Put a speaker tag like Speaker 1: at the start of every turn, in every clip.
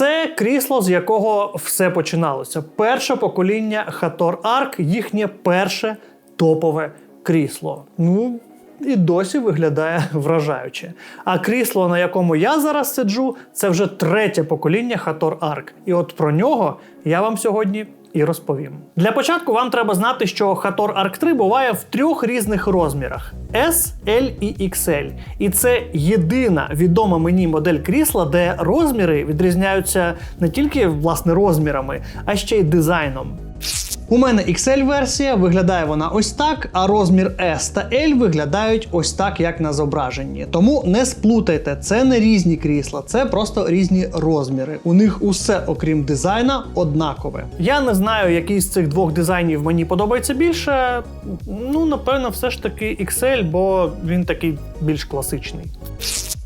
Speaker 1: Це крісло, з якого все починалося. Перше покоління Хатор Арк, їхнє перше топове крісло. Ну. І досі виглядає вражаюче. А крісло, на якому я зараз сиджу, це вже третє покоління Хатор Арк. І от про нього я вам сьогодні і розповім. Для початку вам треба знати, що Хатор Arc 3 буває в трьох різних розмірах: S, L і XL. І це єдина відома мені модель крісла, де розміри відрізняються не тільки власне розмірами, а ще й дизайном. У мене XL-версія, виглядає вона ось так, а розмір S та L виглядають ось так, як на зображенні. Тому не сплутайте, це не різні крісла, це просто різні розміри. У них усе, окрім дизайна, однакове. Я не знаю, який з цих двох дизайнів мені подобається більше. Ну, напевно, все ж таки XL, бо він такий більш класичний.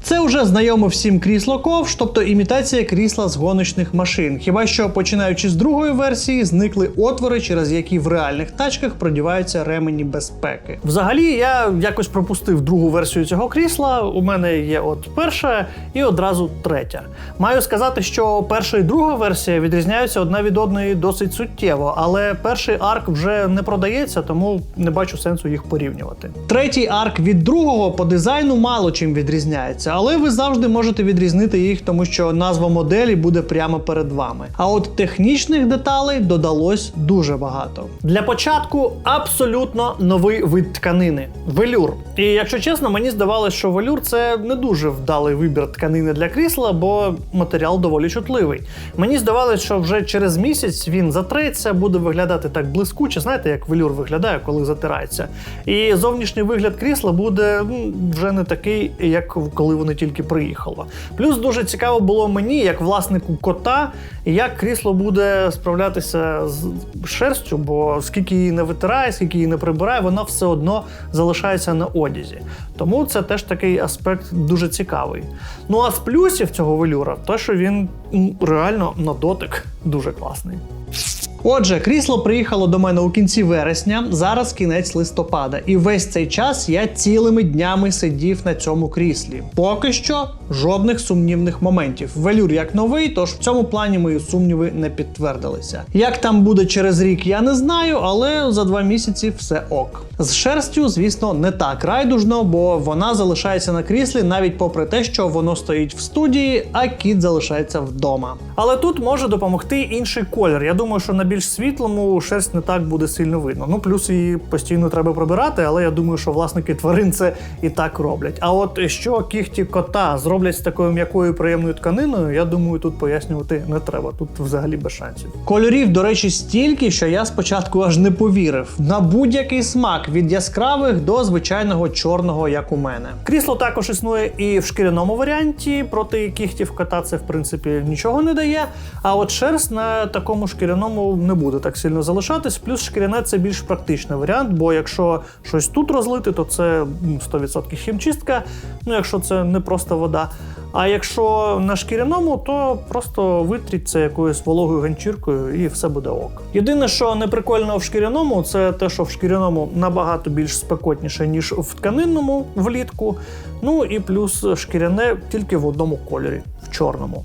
Speaker 1: Це вже знайоме всім крісло ковш, тобто імітація крісла з гоночних машин. Хіба що починаючи з другої версії, зникли отвори, через які в реальних тачках продіваються ремені безпеки. Взагалі, я якось пропустив другу версію цього крісла. У мене є от перша і одразу третя. Маю сказати, що перша і друга версія відрізняються одна від одної досить суттєво, але перший арк вже не продається, тому не бачу сенсу їх порівнювати. Третій арк від другого по дизайну мало чим відрізняється, але ви завжди можете відрізнити їх, тому що назва моделі буде прямо перед вами. А от технічних деталей додалось дуже багато. Для початку абсолютно новий вид тканини велюр. І якщо чесно, мені здавалося, що велюр це не дуже вдалий вибір тканини для крісла, бо матеріал доволі чутливий. Мені здавалося, що вже через місяць він затреться, буде виглядати так блискуче. Знаєте, як велюр виглядає, коли затирається. І зовнішній вигляд крісла буде вже не такий, як коли воно тільки приїхало. Плюс дуже цікаво було мені, як власнику кота, як крісло буде справлятися з шерстю, бо скільки її не витирає, скільки її не прибирає, вона все одно залишається на одязі. Тому це теж такий аспект дуже цікавий. Ну а з плюсів цього велюра, те, що він реально на дотик дуже класний. Отже, крісло приїхало до мене у кінці вересня, зараз кінець листопада, і весь цей час я цілими днями сидів на цьому кріслі. Поки що жодних сумнівних моментів. Велюр як новий, тож в цьому плані мої сумніви не підтвердилися. Як там буде через рік, я не знаю, але за два місяці все ок. З шерстю, звісно, не так райдужно, бо вона залишається на кріслі навіть попри те, що воно стоїть в студії, а кіт залишається вдома. Але тут може допомогти інший колір. Я думаю, що на більш світлому шерсть не так буде сильно видно. Ну плюс її постійно треба прибирати, але я думаю, що власники тварин це і так роблять. А от що кіхті кота зроблять з такою м'якою приємною тканиною, я думаю, тут пояснювати не треба. Тут взагалі без шансів. Кольорів, до речі, стільки, що я спочатку аж не повірив. На будь-який смак від яскравих до звичайного чорного, як у мене. Крісло також існує і в шкіряному варіанті. Проти кіхтів кота це в принципі нічого не дає. А от шерсть на такому шкіряному не буде так сильно залишатись. Плюс шкіряне це більш практичний варіант, бо якщо щось тут розлити, то це 100% хімчистка. Ну якщо це не просто вода. А якщо на шкіряному, то просто витріть це якоюсь вологою ганчіркою і все буде ок. Єдине, що не прикольно в шкіряному, це те, що в шкіряному набагато більш спекотніше, ніж в тканинному влітку. Ну і плюс шкіряне тільки в одному кольорі в чорному.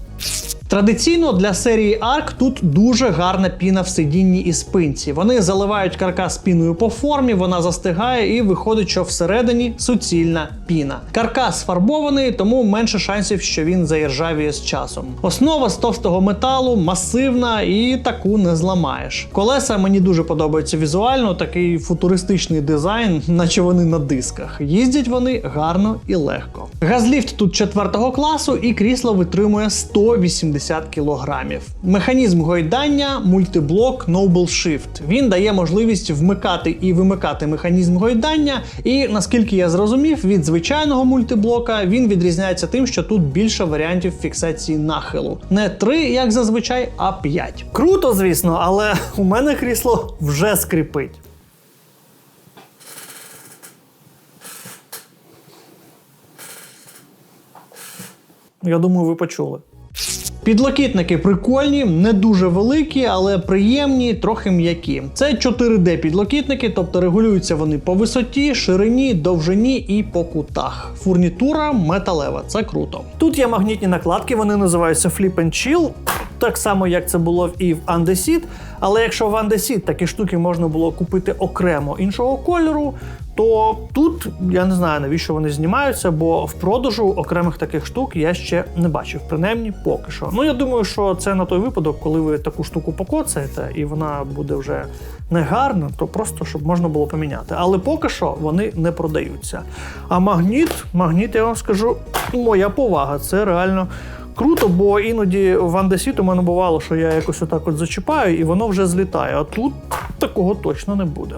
Speaker 1: Традиційно для серії Arc тут дуже гарна піна в сидінні і спинці. Вони заливають каркас піною по формі, вона застигає і виходить, що всередині суцільна піна. Каркас фарбований, тому менше шансів, що він заіржавіє з часом. Основа з товстого металу, масивна і таку не зламаєш. Колеса мені дуже подобаються візуально, такий футуристичний дизайн, наче вони на дисках. Їздять вони гарно і легко. Газліфт тут четвертого класу, і крісло витримує 180 кілограмів. Механізм гойдання мультиблок Noble Shift. Він дає можливість вмикати і вимикати механізм гойдання. І наскільки я зрозумів, від звичайного мультиблока він відрізняється тим, що тут більше варіантів фіксації нахилу. Не три, як зазвичай, а п'ять. Круто, звісно, але у мене крісло вже скрипить. Я думаю, ви почули. Підлокітники прикольні, не дуже великі, але приємні, трохи м'які. Це 4D підлокітники, тобто регулюються вони по висоті, ширині, довжині і по кутах. Фурнітура металева, це круто. Тут є магнітні накладки, вони називаються Flip and Chill. Так само, як це було і в Андесіт. Але якщо в Андесіт такі штуки можна було купити окремо іншого кольору, то тут я не знаю навіщо вони знімаються, бо в продажу окремих таких штук я ще не бачив, принаймні поки що. Ну я думаю, що це на той випадок, коли ви таку штуку покоцаєте, і вона буде вже не гарна, то просто щоб можна було поміняти. Але поки що вони не продаються. А магніт, магніт, я вам скажу, моя повага. Це реально. Круто, бо іноді в Андесіт у мене бувало, що я якось отак от зачіпаю, і воно вже злітає. А тут такого точно не буде.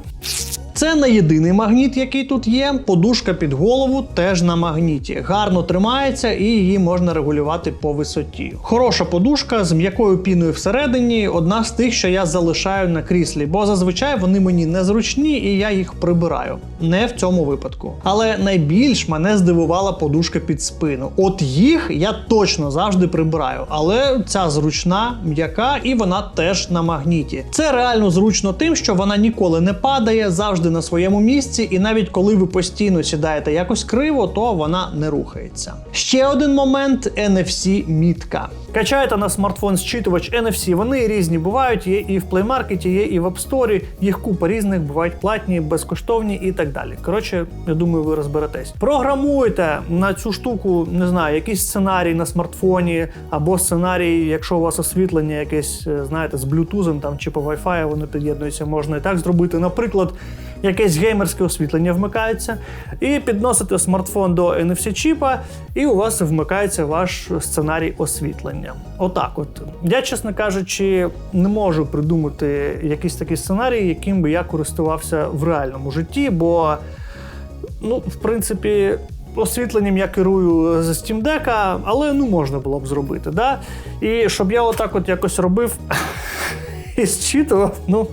Speaker 1: Це не єдиний магніт, який тут є. Подушка під голову теж на магніті. Гарно тримається і її можна регулювати по висоті. Хороша подушка з м'якою піною всередині одна з тих, що я залишаю на кріслі, бо зазвичай вони мені незручні і я їх прибираю. Не в цьому випадку. Але найбільш мене здивувала подушка під спину. От їх я точно завжди прибираю, але ця зручна, м'яка і вона теж на магніті. Це реально зручно тим, що вона ніколи не падає, завжди на своєму місці, і навіть коли ви постійно сідаєте якось криво, то вона не рухається. Ще один момент NFC мітка. Качаєте на смартфон зчитувач NFC, вони різні бувають, є і в Play Market, є і в App Store, їх купа різних, бувають платні, безкоштовні і так далі. Коротше, я думаю, ви розберетесь. Програмуйте на цю штуку, не знаю, якийсь сценарій на смартфоні, або сценарій, якщо у вас освітлення якесь, е, знаєте, з блютузом там чи по Wi-Fi вони під'єднуються, можна і так зробити. Наприклад, якесь геймерське освітлення вмикається, і підносите смартфон до NFC-чіпа, і у вас вмикається ваш сценарій освітлення. Отак, от я, чесно кажучи, не можу придумати якийсь такий сценарій, яким би я користувався в реальному житті, бо, ну, в принципі. Освітленням я керую з Steam Deck, але ну можна було б зробити. Да? І щоб я отак от якось робив і зчитував, ну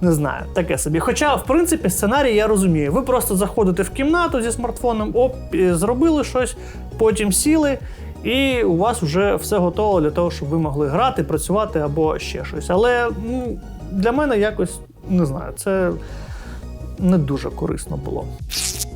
Speaker 1: не знаю, таке собі. Хоча, в принципі, сценарій я розумію. Ви просто заходите в кімнату зі смартфоном, оп, зробили щось, потім сіли, і у вас вже все готово для того, щоб ви могли грати, працювати або ще щось. Але ну, для мене якось не знаю, це не дуже корисно було.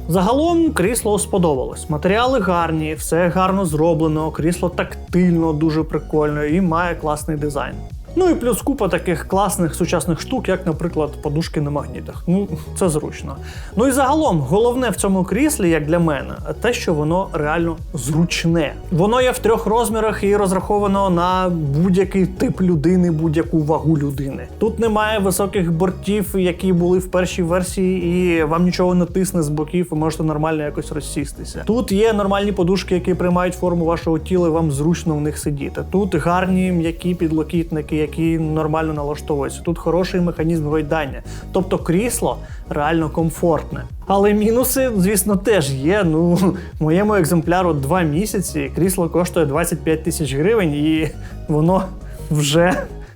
Speaker 1: Загалом крісло сподобалось. Матеріали гарні, все гарно зроблено, крісло тактильно, дуже прикольно і має класний дизайн. Ну і плюс купа таких класних сучасних штук, як, наприклад, подушки на магнітах. Ну, це зручно. Ну і загалом, головне в цьому кріслі, як для мене, те, що воно реально зручне. Воно є в трьох розмірах і розраховано на будь-який тип людини, будь-яку вагу людини. Тут немає високих бортів, які були в першій версії, і вам нічого не тисне з боків, ви можете нормально якось розсістися. Тут є нормальні подушки, які приймають форму вашого тіла, і вам зручно в них сидіти. Тут гарні м'які підлокітники, які нормально налаштовуються. Тут хороший механізм гойдання. Тобто крісло реально комфортне. Але мінуси, звісно, теж є. Ну, моєму екземпляру два місяці. Крісло коштує 25 тисяч гривень, і воно вже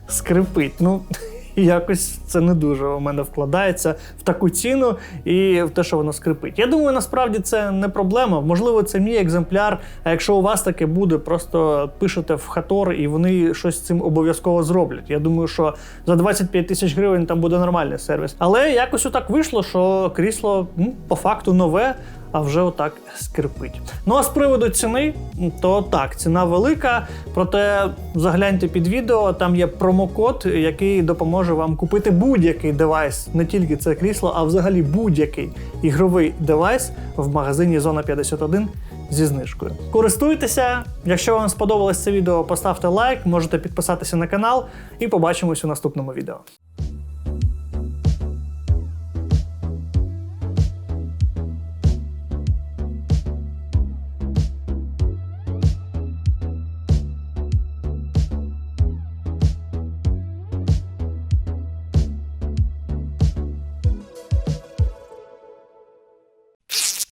Speaker 1: скрипить. Ну, якось це не дуже у мене вкладається в таку ціну і в те, що воно скрипить. Я думаю, насправді це не проблема. Можливо, це мій екземпляр. А якщо у вас таке буде, просто пишете в Хатор і вони щось з цим обов'язково зроблять. Я думаю, що за 25 тисяч гривень там буде нормальний сервіс. Але якось отак вийшло, що крісло по факту нове. А вже отак скрипить. Ну а з приводу ціни, то так, ціна велика. Проте загляньте під відео, там є промокод, який допоможе вам купити будь-який девайс, не тільки це крісло, а взагалі будь-який ігровий девайс в магазині Зона 51 зі знижкою. Користуйтеся. Якщо вам сподобалось це відео, поставте лайк, можете підписатися на канал і побачимось у наступному відео.